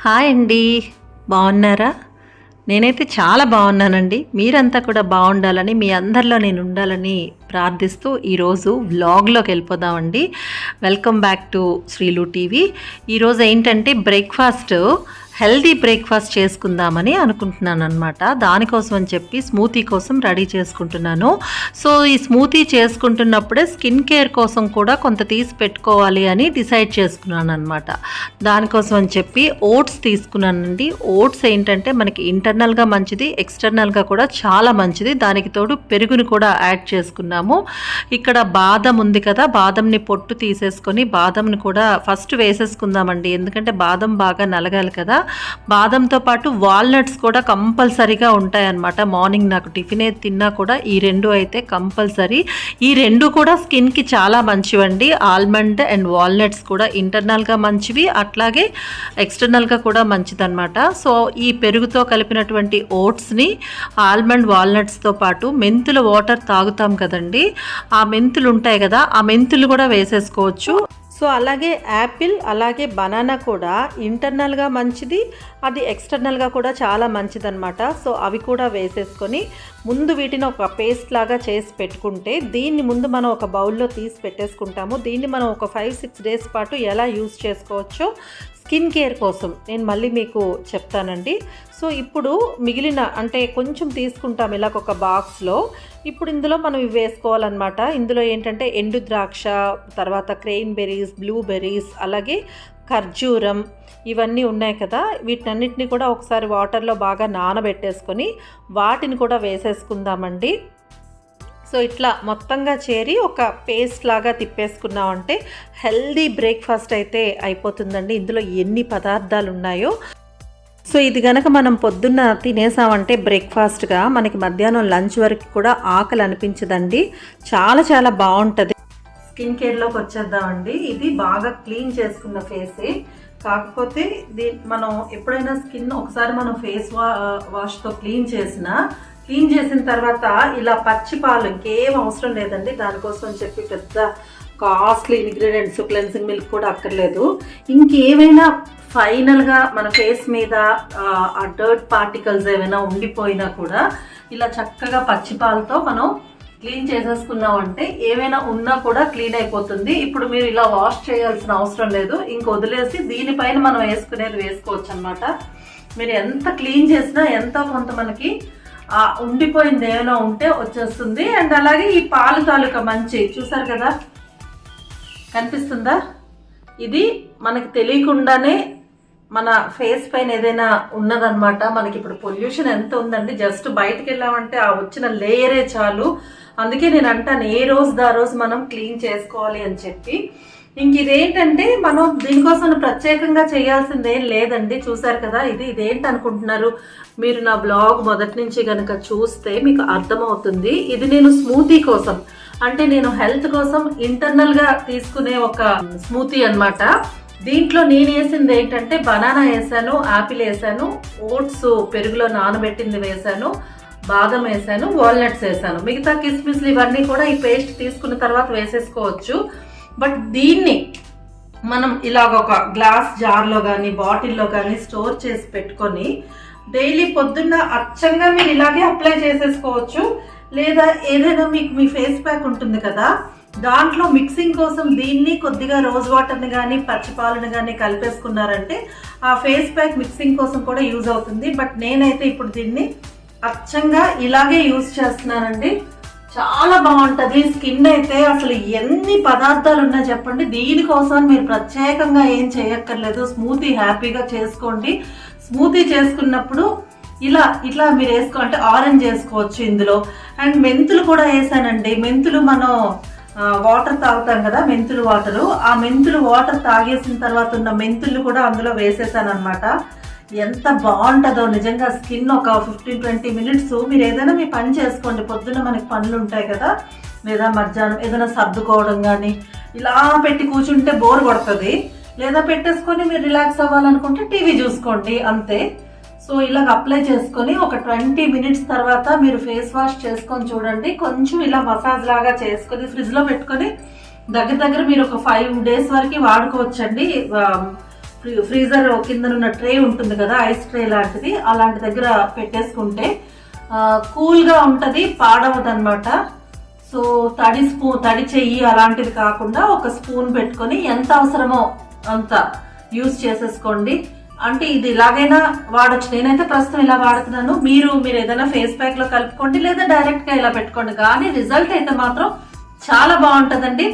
Hi అండి. బాగున్నారా? నేనైతే చాలా బాగున్నానండి. మీరంతా కూడా బాగుండాలని మీ అందరిలో నేను ఉండాలని ప్రార్థిస్తూ ఈరోజు వ్లాగ్లోకి వెళ్ళిపోదామండి. Welcome back to Srilu TV. ఈరోజు ఏంటంటే బ్రేక్ఫాస్ట్. హెల్దీ బ్రేక్ఫాస్ట్ చేసుకుందామని అనుకుంటున్నాను అనమాట దానికోసం అని చెప్పి స్మూతీ కోసం రెడీ చేసుకుంటున్నాను. సో ఈ స్మూతీ చేసుకుంటున్నప్పుడే స్కిన్ కేర్ కోసం కూడా కొంత తీసి పెట్టుకోవాలి అని డిసైడ్ చేసుకున్నాను అనమాట దానికోసం అని చెప్పి ఓట్స్ తీసుకున్నానండి. ఓట్స్ ఏంటంటే మనకి ఇంటర్నల్గా మంచిది ఎక్స్టర్నల్గా కూడా చాలా మంచిది. దానికి తోడు పెరుగుని కూడా యాడ్ చేసుకున్నాము. ఇక్కడ బాదం ఉంది కదా బాదంని పొట్టు తీసేసుకొని బాదంని కూడా ఫస్ట్ వేసేసుకుందామండి. ఎందుకంటే బాదం బాగా నలగాలి కదా. బాదంతో పాటు వాల్నట్స్ కూడా కంపల్సరీగా ఉంటాయన్నమాట. మార్నింగ్ నాకు టిఫిన్ ఏది తిన్నా కూడా ఈ రెండు అయితే కంపల్సరీ. ఈ రెండు కూడా స్కిన్కి చాలా మంచివండి. ఆల్మండ్ అండ్ వాల్నట్స్ కూడా ఇంటర్నల్గా మంచివి అట్లాగే ఎక్స్టర్నల్గా కూడా మంచిదన్నమాట. సో ఈ పెరుగుతో కలిపినటువంటి ఓట్స్ని ఆల్మండ్ వాల్నట్స్తో పాటు మెంతుల వాటర్ తాగుతాం కదండి. ఆ మెంతులు ఉంటాయి కదా ఆ మెంతులు కూడా వేసేసుకోవచ్చు. సో అలాగే యాపిల్ అలాగే బనానా కూడా ఇంటర్నల్గా మంచిది అది ఎక్స్టర్నల్గా కూడా చాలా మంచిదన్నమాట. సో అవి కూడా వేసేసుకొని ముందు వీటిని ఒక పేస్ట్ లాగా చేసి పెట్టుకుంటే దీన్ని ముందు మనం ఒక బౌల్లో తీసి పెట్టేసుకుంటాము. దీన్ని మనం ఒక ఫైవ్ సిక్స్ డేస్ పాటు ఎలా యూస్ చేసుకోవచ్చో స్కిన్ కేర్ కోసం నేను మళ్ళీ మీకు చెప్తానండి. సో ఇప్పుడు మిగిలిన అంటే కొంచెం తీసుకుంటాం ఇలాగ ఒక బాక్స్లో. ఇప్పుడు ఇందులో మనం ఇవి వేసుకోవాలన్నమాట. ఇందులో ఏంటంటే ఎండు ద్రాక్ష తర్వాత క్రెయిన్ బెర్రీస్ బ్లూబెర్రీస్ అలాగే ఖర్జూరం ఇవన్నీ ఉన్నాయి కదా. వీటన్నిటిని కూడా ఒకసారి వాటర్లో బాగా నానబెట్టేసుకొని వాటిని కూడా వేసేసుకుందామండి. సో ఇట్లా మొత్తంగా చేరి ఒక పేస్ట్ లాగా తిప్పేసుకున్నామంటే హెల్దీ బ్రేక్ఫాస్ట్ అయితే అయిపోతుందండి. ఇందులో ఎన్ని పదార్థాలు ఉన్నాయో. సో ఇది కనుక మనం పొద్దున్న తినేసామంటే బ్రేక్ఫాస్ట్గా మనకి మధ్యాహ్నం లంచ్ వరకు కూడా ఆకలి అనిపించదండి. చాలా చాలా బాగుంటుంది. స్కిన్ కేర్లోకి వచ్చేద్దామండి. ఇది బాగా క్లీన్ చేసుకున్న ఫేసే. కాకపోతే దీ మనం ఎప్పుడైనా స్కిన్ ఒకసారి మనం ఫేస్ వా వాష్తో క్లీన్ చేసినా క్లీన్ చేసిన తర్వాత ఇలా పచ్చి పాలు ఇంకేం అవసరం లేదండి. దానికోసం చెప్పి పెద్ద కాస్ట్లీ ఇంగ్రీడియంట్స్ క్లెన్సింగ్ మిల్క్ కూడా అక్కర్లేదు. ఇంకేమైనా ఫైనల్గా మన ఫేస్ మీద ఆ డర్ట్ పార్టికల్స్ ఏమైనా ఉండిపోయినా కూడా ఇలా చక్కగా పచ్చి పాలతో మనం క్లీన్ చేసేసుకున్నామంటే ఏమైనా ఉన్నా కూడా క్లీన్ అయిపోతుంది. ఇప్పుడు మీరు ఇలా వాష్ చేయాల్సిన అవసరం లేదు. ఇంక వదిలేసి దీనిపైన మనం వేసుకునేది వేసుకోవచ్చు అనమాట మీరు ఎంత క్లీన్ చేసినా ఎంత కొంత మనకి ఉండిపోయింది ఏమైనా ఉంటే వచ్చేస్తుంది. అండ్ అలాగే ఈ పాలు తాలూకా మంచి చూసారు కదా? కనిపిస్తుందా? ఇది మనకు తెలియకుండానే మన ఫేస్ పైన ఏదైనా ఉన్నదనమాట మనకి ఇప్పుడు పొల్యూషన్ ఎంత ఉందండి? జస్ట్ బయటకు వెళ్ళామంటే ఆ వచ్చిన లేయరే చాలు. అందుకే నేను అంటాను ఏ రోజు దా రోజు మనం క్లీన్ చేసుకోవాలి అని చెప్పి. ఇంక ఇదేంటంటే మనం దీనికోసం ప్రత్యేకంగా చేయాల్సిందేం లేదండి. చూసారు కదా ఇది ఇదేంటి అనుకుంటున్నారు? మీరు నా బ్లాగ్ మొదటి నుంచి కనుక చూస్తే మీకు అర్థమవుతుంది. ఇది నేను స్మూతీ కోసం అంటే నేను హెల్త్ కోసం ఇంటర్నల్గా తీసుకునే ఒక స్మూతీ అన్నమాట. దీంట్లో నేను వేసింది ఏంటంటే బనానా వేసాను ఆపిల్ వేసాను ఓట్స్ పెరుగులో నానబెట్టింది వేసాను బాదం వేసాను వాల్నట్స్ వేసాను. మిగతా కిస్మిస్లు ఇవన్నీ కూడా ఈ పేస్ట్ తీసుకున్న తర్వాత వేసేసుకోవచ్చు. బట్ దీన్ని మనం ఇలాగ ఒక గ్లాస్ జార్లో కానీ బాటిల్లో కానీ స్టోర్ చేసి పెట్టుకొని డైలీ పొద్దున్న అచ్చంగా మీరు ఇలాగే అప్లై చేసేసుకోవచ్చు. లేదా ఏదైనా మీకు మీ ఫేస్ ప్యాక్ ఉంటుంది కదా దాంట్లో మిక్సింగ్ కోసం దీన్ని కొద్దిగా రోజ్ వాటర్ని కానీ పచ్చిపాలను కానీ కలిపేసుకున్నారంటే ఆ ఫేస్ ప్యాక్ మిక్సింగ్ కోసం కూడా యూజ్ అవుతుంది. బట్ నేనైతే ఇప్పుడు దీన్ని అచ్చంగా ఇలాగే యూజ్ చేస్తున్నానండి. చాలా బాగుంటుంది. స్కిన్ అయితే అసలు ఎన్ని పదార్థాలు ఉన్నా చెప్పండి దీనికోసం మీరు ప్రత్యేకంగా ఏం చేయక్కర్లేదు. స్మూతీ హ్యాపీగా చేసుకోండి. స్మూతీ చేసుకున్నప్పుడు ఇలా ఇట్లా మీరు వేసుకో అంటే ఆరెంజ్ వేసుకోవచ్చు ఇందులో. అండ్ మెంతులు కూడా వేసానండి. మెంతులు మనం వాటర్ తాగుతాం కదా మెంతులు వాటరు. ఆ మెంతులు వాటర్ తాగేసిన తర్వాత ఉన్న మెంతులు కూడా అందులో వేసేసాను అనమాట ఎంత బాగుంటుందో నిజంగా స్కిన్ ఒక ఫిఫ్టీన్ ట్వంటీ మినిట్స్ మీరు ఏదైనా మీ పని చేసుకోండి. పొద్దున్న మనకి పనులు ఉంటాయి కదా లేదా మధ్యాహ్నం ఏదైనా సర్దుకోవడం కానీ ఇలా పెట్టి కూర్చుంటే బోర్ కొడుతుంది. లేదా పెట్టేసుకొని మీరు రిలాక్స్ అవ్వాలనుకుంటే టీవీ చూసుకోండి అంతే. సో ఇలాగ అప్లై చేసుకొని ఒక ట్వంటీ మినిట్స్ తర్వాత మీరు ఫేస్ వాష్ చేసుకొని చూడండి. కొంచెం ఇలా మసాజ్ లాగా చేసుకొని ఫ్రిడ్జ్లో పెట్టుకొని దగ్గర దగ్గర మీరు ఒక ఫైవ్ డేస్ వరకు వాడుకోవచ్చండి. ఫ్రీజర్ కింద ఉన్న ట్రే ఉంటుంది కదా ఐస్ ట్రే లాంటిది అలాంటి దగ్గర పెట్టేసుకుంటే కూల్గా ఉంటుంది పాడవదు అనమాట సో తడి స్పూన్ తడి చెయ్యి అలాంటిది కాకుండా ఒక స్పూన్ పెట్టుకొని ఎంత అవసరమో అంత యూస్ చేసేసుకోండి. అంటే ఇది ఇలాగైనా వాడచ్చు. నేనైతే ప్రస్తుతం ఇలా వాడుతున్నాను. మీరు మీరు ఏదైనా ఫేస్ ప్యాక్లో కలుపుకోండి లేదా డైరెక్ట్గా ఇలా పెట్టుకోండి. కానీ రిజల్ట్ అయితే మాత్రం చాలా బాగుంటుందండి.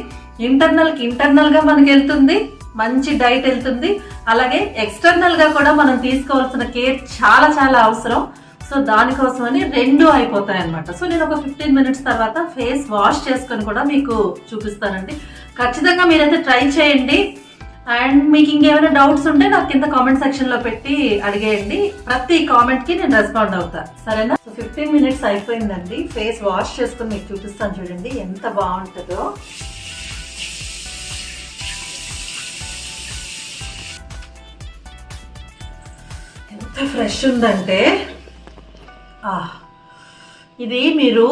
ఇంటర్నల్కి ఇంటర్నల్గా మనకి వెళ్తుంది. మంచి డైట్ వెళ్తుంది. అలాగే ఎక్స్టర్నల్గా కూడా మనం తీసుకోవాల్సిన కేర్ చాలా చాలా అవసరం. సో దానికోసమని రెండు అయిపోతాయి అనమాట సో నేను ఒక ఫిఫ్టీన్ మినిట్స్ తర్వాత ఫేస్ వాష్ చేసుకొని కూడా మీకు చూపిస్తానండి. ఖచ్చితంగా మీరైతే ట్రై చేయండి. అండ్ మీకు ఇంకేమైనా డౌట్స్ ఉంటే నాకు కింద కామెంట్ సెక్షన్లో పెట్టి అడిగేయండి. ప్రతి కామెంట్కి నేను రెస్పాండ్ అవుతా. సరేనా? సో ఫిఫ్టీన్ మినిట్స్ అయిపోయిందండి. ఫేస్ వాష్ చేసుకుని మీకు చూపిస్తాను చూడండి. ఎంత బాగుంటుందో. ఎంత ఫ్రెష్ ఉందంటే. ఇది మీరు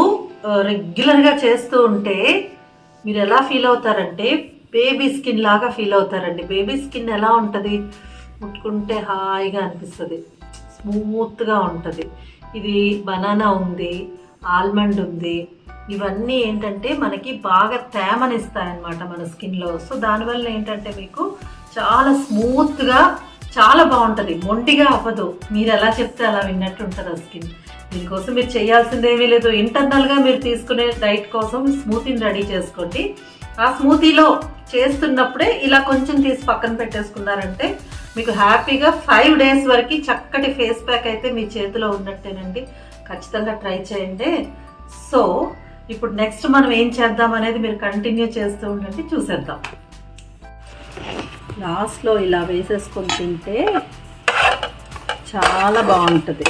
రెగ్యులర్గా చేస్తూ ఉంటే మీరు ఎలా ఫీల్ అవుతారంటే బేబీ స్కిన్ లాగా ఫీల్ అవుతారండి. బేబీ స్కిన్ ఎలా ఉంటుంది? ముట్టుకుంటే హాయిగా అనిపిస్తుంది. స్మూత్గా ఉంటుంది. ఇది బనానా ఉంది ఆల్మండ్ ఉంది. ఇవన్నీ ఏంటంటే మనకి బాగా తేమనిస్తాయన్నమాట మన స్కిన్లో. సో దానివల్ల ఏంటంటే మీకు చాలా స్మూత్గా చాలా బాగుంటుంది. మొండిగా అవ్వదు. మీరు ఎలా చెప్తే అలా విన్నట్టు ఉంటుంది ఆ స్కిన్. దీనికోసం మీరు చేయాల్సింది ఏమీ లేదు. ఇంటర్నల్గా మీరు తీసుకునే డైట్ కోసం స్మూతింగ్ రెడీ చేసుకోండి. ఆ స్మూతీలో చేస్తున్నప్పుడే ఇలా కొంచెం తీసి పక్కన పెట్టేసుకున్నారంటే మీకు హ్యాపీగా ఫైవ్ డేస్ వరకు చక్కటి ఫేస్ ప్యాక్ అయితే మీ చేతిలో ఉన్నట్టేనండి. ఖచ్చితంగా ట్రై చేయండి. సో ఇప్పుడు నెక్స్ట్ మనం ఏం చేద్దాం అనేది మీరు కంటిన్యూ చేస్తూ ఉండండి చూసేద్దాం. లాస్ట్లో ఇలా వేసేసుకొని తింటే చాలా బాగుంటుంది.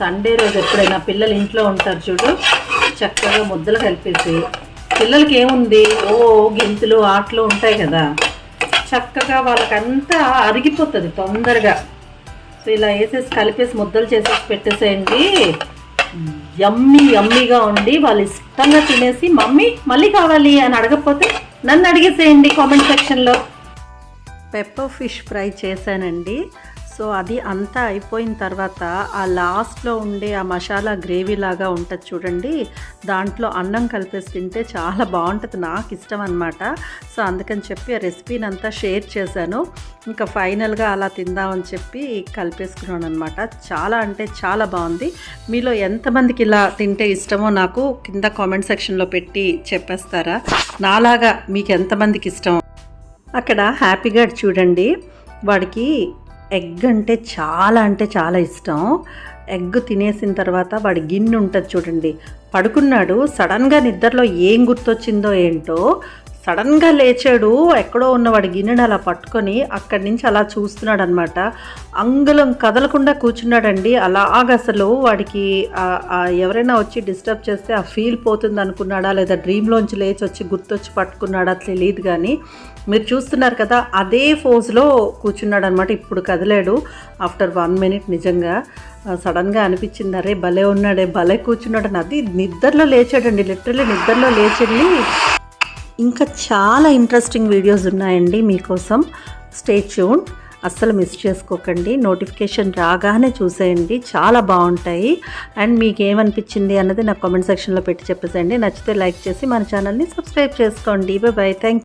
సండే రోజు ఎప్పుడైనా పిల్లలు ఇంట్లో ఉంటారు చూడు చక్కగా ముద్దలు కలిపేసి పిల్లలకి ఏముంది? ఓ గెంతులు ఆటలు ఉంటాయి కదా. చక్కగా వాళ్ళకంతా అరిగిపోతుంది తొందరగా. సో ఇలా వేసేసి కలిపేసి ముద్దలు చేసేసి పెట్టేసేయండి. యమ్మీ యమ్మీగా ఉండి వాళ్ళు ఇష్టంగా తినేసి మమ్మీ మళ్ళీ కావాలి అని అడగకపోతే నన్ను అడిగేసేయండి కామెంట్ సెక్షన్లో. పెప్పర్ ఫిష్ ఫ్రై చేశానండి. సో అది అంతా అయిపోయిన తర్వాత ఆ లాస్ట్లో ఉండే ఆ మసాలా గ్రేవీ లాగా ఉంటుంది చూడండి. దాంట్లో అన్నం కలిపేసి తింటే చాలా బాగుంటుంది. నాకు ఇష్టం అనమాట సో అందుకని చెప్పి ఆ రెసిపీని అంతా షేర్ చేశాను. ఇంకా ఫైనల్గా అలా తిందామని చెప్పి కలిపేసుకున్నాను అనమాట చాలా అంటే చాలా బాగుంది. మీలో ఎంతమందికి ఇలా తింటే ఇష్టమో నాకు కింద కామెంట్ సెక్షన్లో పెట్టి చెప్పేస్తారా? నాలాగా మీకు ఎంతమందికి ఇష్టం అక్కడ హ్యాపీగా చూడండి. వాడికి ఎగ్ అంటే చాలా అంటే చాలా ఇష్టం. ఎగ్ తినేసిన తర్వాత వాడి గిన్నె ఉంటుంది చూడండి. పడుకున్నాడు సడన్గా నిద్రలో ఏం గుర్తొచ్చిందో ఏంటో సడన్గా లేచాడు ఎక్కడో ఉన్న వాడి గిన్నెను అలా పట్టుకొని అక్కడి నుంచి అలా చూస్తున్నాడు అనమాట అంగుళం కదలకుండా కూర్చున్నాడండి. అలాగ అసలు వాడికి ఎవరైనా వచ్చి డిస్టర్బ్ చేస్తే ఆ ఫీల్ పోతుంది అనుకున్నాడా లేదా డ్రీమ్లోంచి లేచి వచ్చి గుర్తొచ్చి పట్టుకున్నాడా తెలియదు కానీ మీరు చూస్తున్నారు కదా అదే ఫోజ్లో కూర్చున్నాడు అనమాట ఇప్పుడు కదిలాడు ఆఫ్టర్ వన్ మినిట్ నిజంగా. సడన్గా అనిపించింది అరే భలే ఉన్నాడే భలే కూర్చున్నాడు. అని అది నిద్రలో లేచాడండి లిటరలీ నిద్రలో లేచెళ్ళి ఇంకా చాలా ఇంట్రెస్టింగ్ వీడియోస్ ఉన్నాయండి మీకోసం. స్టే ట్యూన్ అస్సలు మిస్ చేసుకోకండి. నోటిఫికేషన్ రాగానే చూసేయండి. చాలా బాగుంటాయి. అండ్ మీకు ఏమనిపించింది అన్నది నాకు కామెంట్ సెక్షన్లో పెట్టి చెప్పేసేయండి. నచ్చితే లైక్ చేసి మన ఛానల్ని సబ్స్క్రైబ్ చేసుకోండి. By bye thank